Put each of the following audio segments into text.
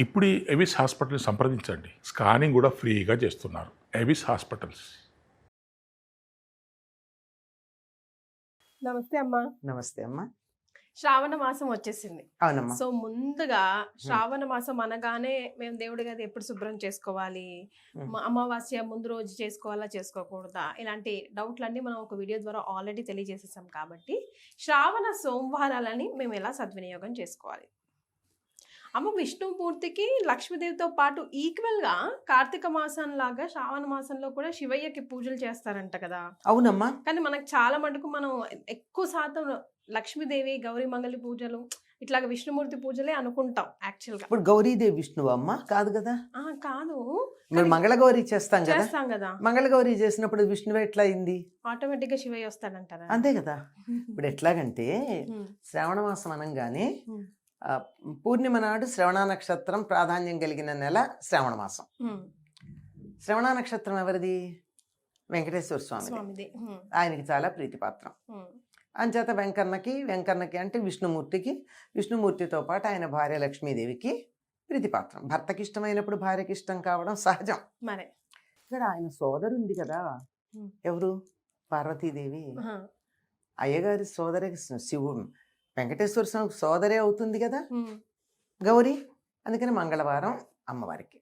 ఇప్పుడు ఈ ఎవిస్ హాస్పిటల్ని సంప్రదించండి. స్కానింగ్ కూడా ఫ్రీగా చేస్తున్నారు. ఎవిస్ హాస్పిటల్స్. నమస్తే అమ్మా. నమస్తే అమ్మా. శ్రావణ మాసం వచ్చేసింది. అవునమ్మా. సో ముందుగా శ్రావణ మాసం అనగానే మేము దేవుడి గది ఎప్పుడు శుభ్రం చేసుకోవాలి. మ- అమావాస్య ముందు రోజు చేసుకోవాలా చేసుకోకూడదా? ఇలాంటి డౌట్లన్నీ మనం ఒక వీడియో ద్వారా ఆల్రెడీ తెలియజేసేసాం కాబట్టి శ్రావణ సోమవారాలని మేము ఎలా సద్వినియోగం చేసుకోవాలి? అమ్మ విష్ణుమూర్తికి లక్ష్మీదేవితో పాటు ఈక్వల్గా కార్తీక మాసం లాగా శ్రావణ మాసంలో కూడా శివయ్యకి పూజలు చేస్తారంట కదా. అవునమ్మా. కానీ మనకు చాలా మటుకు మనం ఎక్కువ శాతం లక్ష్మీదేవి గౌరీ మంగళి పూజలు ఇట్లాగ విష్ణుమూర్తి పూజలే అనుకుంటాం యాక్చువల్గా. ఇప్పుడు గౌరీదేవి విష్ణువు అమ్మ? కాదు కదా. ఆ, కాదు. మరి మంగళగౌరి చేస్తాం కదా. చేస్తాం కదా. మంగళగౌరి చేసినప్పుడు విష్ణువు ఎట్లా అయింది? ఆటోమేటిక్గా శివయ్య వస్తాడంటారా? అంతే కదా. ఇప్పుడు ఎట్లాగంటే శ్రవణ మాసం అనగానే పూర్ణిమ నాడు శ్రవణ నక్షత్రం ప్రాధాన్యం కలిగిన నెల శ్రావణ మాసం. శ్రవణ నక్షత్రం ఎవరిది? వెంకటేశ్వర స్వామి ఆయనకి చాలా ప్రీతిపాత్రం. అంచేత వెంకన్నకి వెంకన్నకి అంటే విష్ణుమూర్తికి విష్ణుమూర్తితో పాటు ఆయన భార్య లక్ష్మీదేవికి ప్రీతిపాత్రం. భర్తకి ఇష్టమైనప్పుడు భార్యకి ఇష్టం కావడం సహజం. మరే. ఇక్కడ ఆయన సోదరు ఉంది కదా. ఎవరు? పార్వతీదేవి. అయ్యగారి సోదరి శివుడు. వెంకటేశ్వర స్వామి సోదరే అవుతుంది కదా? గౌరీ అందుకని మంగళవారం అమ్మవారికి.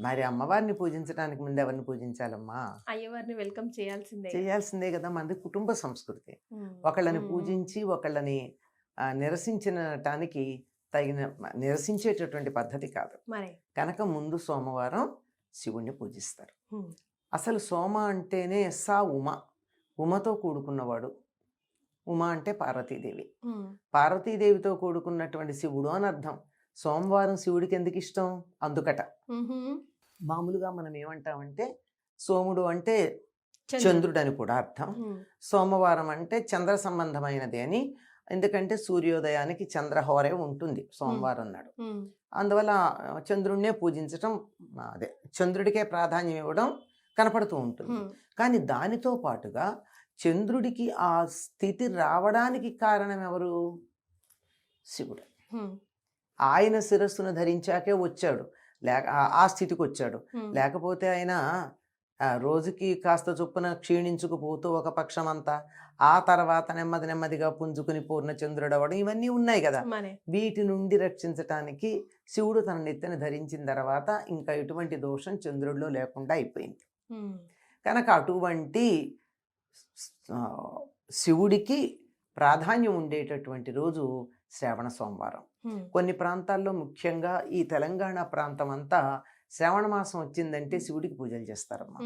మరి అమ్మవారిని పూజించడానికి ముందు ఎవరిని పూజించాలమ్మా? అయ్యవారిని వెల్కమ్ చేయాల్సిందే. చేయాల్సిందే కదా మనది కుటుంబ సంస్కృతి. ఒకళ్ళని పూజించి ఒకళ్ళని ఆ, నిరసించటానికి తగిన నిరసించేటటువంటి పద్ధతి కాదు. మరే. కనుక ముందు సోమవారం శివుణ్ణి పూజిస్తారు. అసలు సోమ అంటేనే సా ఉమ. ఉమతో కూడుకున్నవాడు ఉమ అంటే పార్వతీదేవి. పార్వతీదేవితో కూడుకున్నటువంటి శివుడు అని అర్థం. సోమవారం శివుడికి ఎందుకు ఇష్టం? అందుకట. మామూలుగా మనం ఏమంటామంటే సోముడు అంటే చంద్రుడు. అని కూడా అర్థం. సోమవారం అంటే చంద్ర సంబంధమైనది అని. ఎందుకంటే సూర్యోదయానికి చంద్రహోరే ఉంటుంది సోమవారం నాడు. అందువల్ల చంద్రుడినే పూజించటం అదే. చంద్రుడికే ప్రాధాన్యం ఇవ్వడం కనపడుతూ ఉంటుంది. కానీ దానితో పాటుగా చంద్రుడికి ఆ స్థితి రావడానికి కారణం ఎవరు శివుడు ఆయన శిరస్సును ధరించాకే వచ్చాడు. లేక ఆ- స్థితికి వచ్చాడు. లేకపోతే ఆయన రోజుకి కాస్త చొప్పున క్షీణించుకుపోతూ ఒక పక్షం అంతా ఆ తర్వాత నెమ్మది నెమ్మదిగా పుంజుకుని పూర్ణచంద్రుడు అవ్వడం ఇవన్నీ ఉన్నాయి కదా. వీటి నుండి రక్షించటానికి శివుడు తన నెత్తిని ధరించిన తర్వాత ఇంకా ఎటువంటి దోషం చంద్రుడిలో లేకుండా అయిపోయింది. కనుక అటువంటి శివుడికి ప్రాధాన్యం ఉండేటటువంటి రోజు శ్రావణ సోమవారం. కొన్ని ప్రాంతాల్లో ముఖ్యంగా ఈ తెలంగాణ ప్రాంతం అంతా శ్రావణ మాసం వచ్చిందంటే శివుడికి పూజలు చేస్తారమ్మా.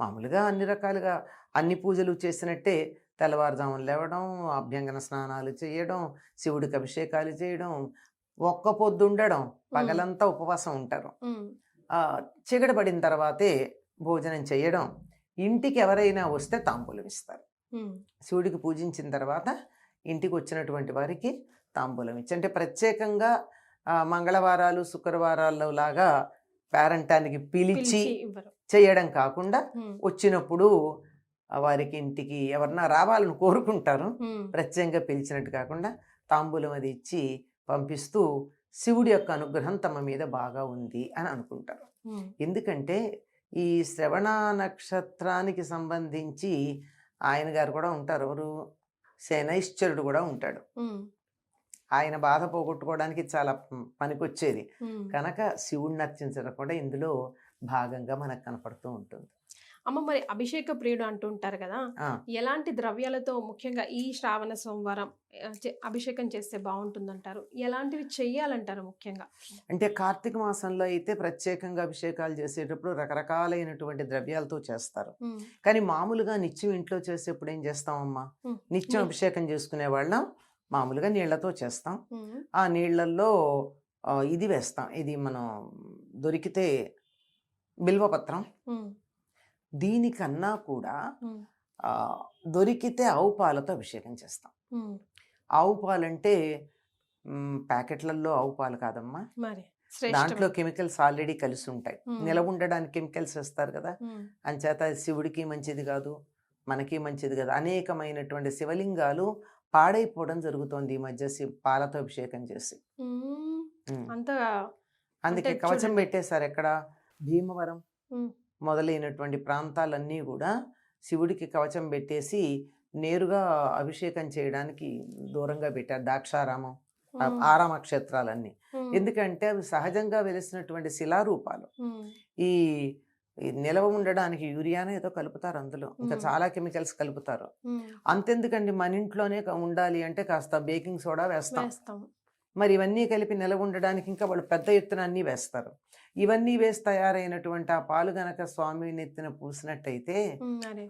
మామూలుగా అన్ని రకాలుగా అన్ని పూజలు చేసినట్టే తెల్లవారుజామున లేవడం అభ్యంగన స్నానాలు చేయడం శివుడికి అభిషేకాలు చేయడం ఒక్క పొద్దు ఉండడం పగలంతా ఉపవాసం ఉంటారు. చీకటి పడిన తర్వాతే భోజనం చేయడం ఇంటికి ఎవరైనా వస్తే తాంబూలం ఇస్తారు శివుడికి పూజించిన తర్వాత ఇంటికి వచ్చినటువంటి వారికి తాంబూలం ఇచ్చి అంటే ప్రత్యేకంగా మంగళవారాలు శుక్రవారాల్లో లాగా పేరంటానికి పిలిచి చేయడం కాకుండా వచ్చినప్పుడు వారికి ఇంటికి ఎవరన్నా రావాలని కోరుకుంటారు. ప్రత్యేకంగా పిలిచినట్టు కాకుండా తాంబూలం అది ఇచ్చి పంపిస్తూ శివుడి యొక్క అనుగ్రహం తమ మీద బాగా ఉంది అని అనుకుంటారు. ఎందుకంటే ఈ శ్రవణ నక్షత్రానికి సంబంధించి ఆయన గారు కూడా ఉంటారు. ఎవరు? శనైశ్చరుడు కూడా ఉంటాడు. ఆయన బాధ పోగొట్టుకోవడానికి చాలా పనికొచ్చేది. కనుక శివుడిని అర్చించడం కూడా ఇందులో భాగంగా మనకు కనపడుతూ ఉంటుంది. అమ్మ మరి అభిషేక ప్రియుడు అంటుంటారు కదా. ఎలాంటి ద్రవ్యాలతో ముఖ్యంగా ఈ శ్రావణ సోమవారం అభిషేకం చేస్తే బాగుంటుందంటారు? ఎలాంటివి చెయ్యాలంటారు ముఖ్యంగా? అంటే కార్తీక మాసంలో అయితే ప్రత్యేకంగా అభిషేకాలు చేసేటప్పుడు రకరకాలైనటువంటి ద్రవ్యాలతో చేస్తారు. కానీ మామూలుగా నిత్యం ఇంట్లో చేసేప్పుడు ఏం చేస్తామమ్మా? నిత్యం అభిషేకం చేసుకునే వాళ్ళం. మామూలుగా నీళ్ళతో చేస్తాం. ఆ నీళ్ళల్లో ఆ, ఇది వేస్తాం. ఇది మనం దొరికితే బిల్వపత్రం. దీనికన్నా కూడా దొరికితే ఆవు పాలతో అభిషేకం చేస్తాం. ఆవు పాలంటే ప్యాకెట్లలో ఆవు పాలు కాదమ్మా. మరి దాంట్లో కెమికల్స్ ఆల్రెడీ కలిసి ఉంటాయి నిలవ ఉండడానికి కెమికల్స్ వేస్తారు కదా. అంచేత శివుడికి మంచిది కాదు మనకి మంచిది కాదు అనేకమైనటువంటి శివలింగాలు పాడైపోవడం జరుగుతోంది ఈ మధ్య శివ పాలతో అభిషేకం చేసి. అందుకే కవచం. పెట్టేశారు ఎక్కడ? భీమవరం. మొదలైనటువంటి ప్రాంతాలన్నీ కూడా శివుడికి కవచం పెట్టేసి నేరుగా అభిషేకం చేయడానికి దూరంగా పెట్టారు దాక్షారామం. ఆరామ క్షేత్రాలన్నీ. ఎందుకంటే అవి సహజంగా వెలిసినటువంటి శిలారూపాలు. ఈ నిలవ ఉండడానికి యూరియానే ఏదో కలుపుతారు అందులో ఇంకా. చాలా కెమికల్స్ కలుపుతారు. అంతెందుకండి మన ఇంట్లోనే ఉండాలి అంటే కాస్త బేకింగ్ సోడా వేస్తాం వేస్తాం మరి ఇవన్నీ కలిపి నిలవ ఉండడానికి ఇంకా వాళ్ళు పెద్ద ఎత్తున అన్నీ వేస్తారు. ఇవన్నీ వేసి తయారైనటువంటి ఆ పాలు గనక స్వామి నెత్తిన పూసినట్టయితే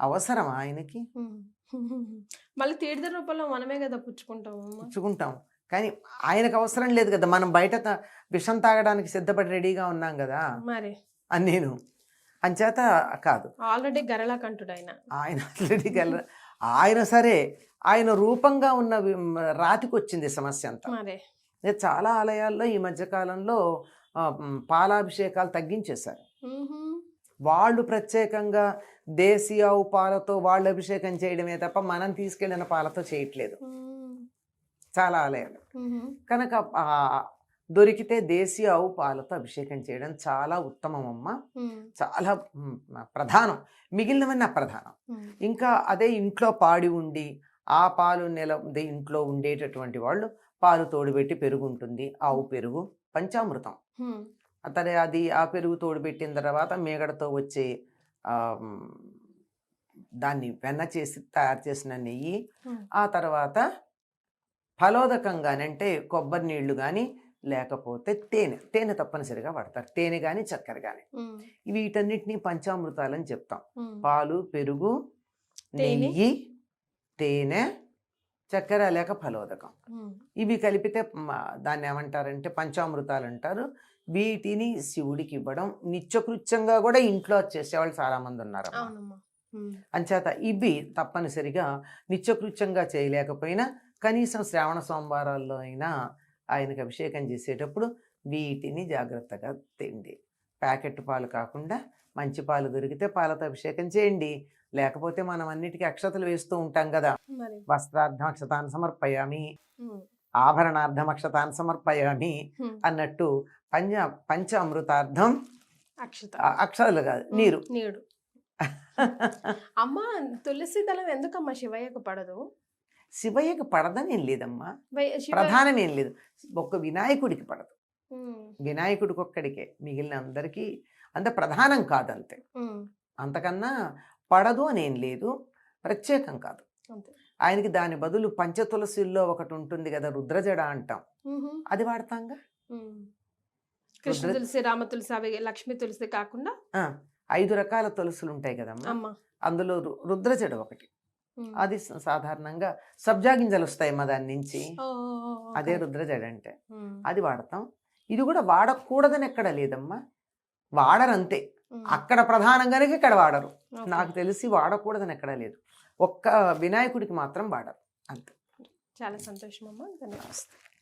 అవసరం ఆయనకి. మళ్ళీ తీర్థ రూపంలో మనమే కదా పుచ్చుకుంటాం పుచ్చుకుంటాం. కానీ ఆయనకు అవసరం లేదు కదా. మనం బయట విషం తాగడానికి సిద్ధపడి రెడీగా ఉన్నాం కదా. మరి. అని నేను. అంచేత కాదు. ఆల్రెడీ గరళ కంటుడు ఆయన ఆయన ఆల్రెడీ గెల ఆయన సరే. ఆయన రూపంగా ఉన్న రాతికి వచ్చింది సమస్య అంతా. చాలా ఆలయాల్లో ఈ మధ్యకాలంలో పాలాభిషేకాలు తగ్గించేశారు. వాళ్ళు ప్రత్యేకంగా దేశీ ఆవు పాలతో వాళ్ళు అభిషేకం చేయడమే తప్ప మనం తీసుకెళ్ళిన పాలతో చేయట్లేదు. చాలా ఆలయాలు. కనుక దొరికితే దేశీ ఆవు పాలతో అభిషేకం చేయడం చాలా ఉత్తమం అమ్మ. చాలా ప్రధానం మిగిలినవన్నీ అప్రధానం ఉమ్. ఇంకా అదే ఇంట్లో పాడి ఉండి ఆ పాలు నెల ఇంట్లో ఉండేటటువంటి వాళ్ళు పాలు తోడుపెట్టి పెరుగు ఉంటుంది ఆవు పెరుగు పంచామృతం. అతనే అది ఆ పెరుగు తోడుపెట్టిన తర్వాత మేగడతో వచ్చే దాన్ని వెన్న చేసి తయారు చేసిన నెయ్యి. ఆ తర్వాత ఫలోదకంగాని అంటే కొబ్బరి నీళ్ళు కానీ లేకపోతే తేనె తేనె తప్పనిసరిగా వాడతారు తేనె కానీ చక్కెర కానీ. వీటన్నిటిని పంచామృతాలని చెప్తాం. పాలు పెరుగు. నెయ్యి తేనె చక్కెర లేక ఫలోదకం. ఇవి కలిపితే దాన్ని ఏమంటారంటే పంచామృతాలు అంటారు వీటిని శివుడికి ఇవ్వడం నిత్యకృత్యంగా కూడా ఇంట్లో చేసేవాళ్ళు చాలా మంది ఉన్నారు. అంచేత ఇవి తప్పనిసరిగా నిత్యకృత్యంగా చేయలేకపోయినా కనీసం శ్రావణ సోమవారాల్లో అయినా ఆయనకు అభిషేకం చేసేటప్పుడు వీటిని జాగ్రత్తగా తిండి ప్యాకెట్ పాలు కాకుండా మంచి పాలు దొరికితే పాలతో అభిషేకం చేయండి. లేకపోతే మనం అన్నిటికీ అక్షతలు వేస్తూ ఉంటాం కదా. వస్త్రార్థం అక్షతాన్ని సమర్పయామి. ఆభరణార్థం అక్షతాన్ని సమర్పయామి. అన్నట్టు పంచ పంచ అమృతార్థం అక్షత. ఆ, అక్షరాలు కాదు నీరు. నీరు అమ్మ తులసి దళం ఎందుకమ్మా శివయ్యకు పడదు? శివయ్యకి పడదని ఏం లేదమ్మా ప్రధానం ఏం లేదు. ఒక్క వినాయకుడికి పడదు. వినాయకుడికి ఒక్కడికే మిగిలిన అందరికీ అంత ప్రధానం కాదంతే. అంతకన్నా పడదు అని ఏం లేదు ప్రత్యేకం కాదు. ఆయనకి దాని బదులు పంచతులసిల్లో ఒకటి ఉంటుంది కదా రుద్రజడ అంటాం. అది వాడతాంగా. కృష్ణ తులసి రామ తులసి అవి లక్ష్మీ తులసి కాకుండా ఐదు రకాల తులసులు ఉంటాయి కదమ్మా అమ్మ. అందులో రుద్రజడ ఒకటి. అది సాధారణంగా సబ్జా గింజలు వస్తాయమ్మా దాని నుంచి అదే. రుద్రజడ అంటే. అది వాడతాం. ఇది కూడా వాడకూడదని ఎక్కడ లేదమ్మా. వాడరంతే. అక్కడ ప్రధానం కనుక ఇక్కడ వాడరు. నాకు తెలిసి వాడకూడదని ఎక్కడ లేదు. ఒక్క వినాయకుడికి మాత్రం వాడరు. అంతే. చాలా సంతోషం అమ్మ ధన్యవాదాలు.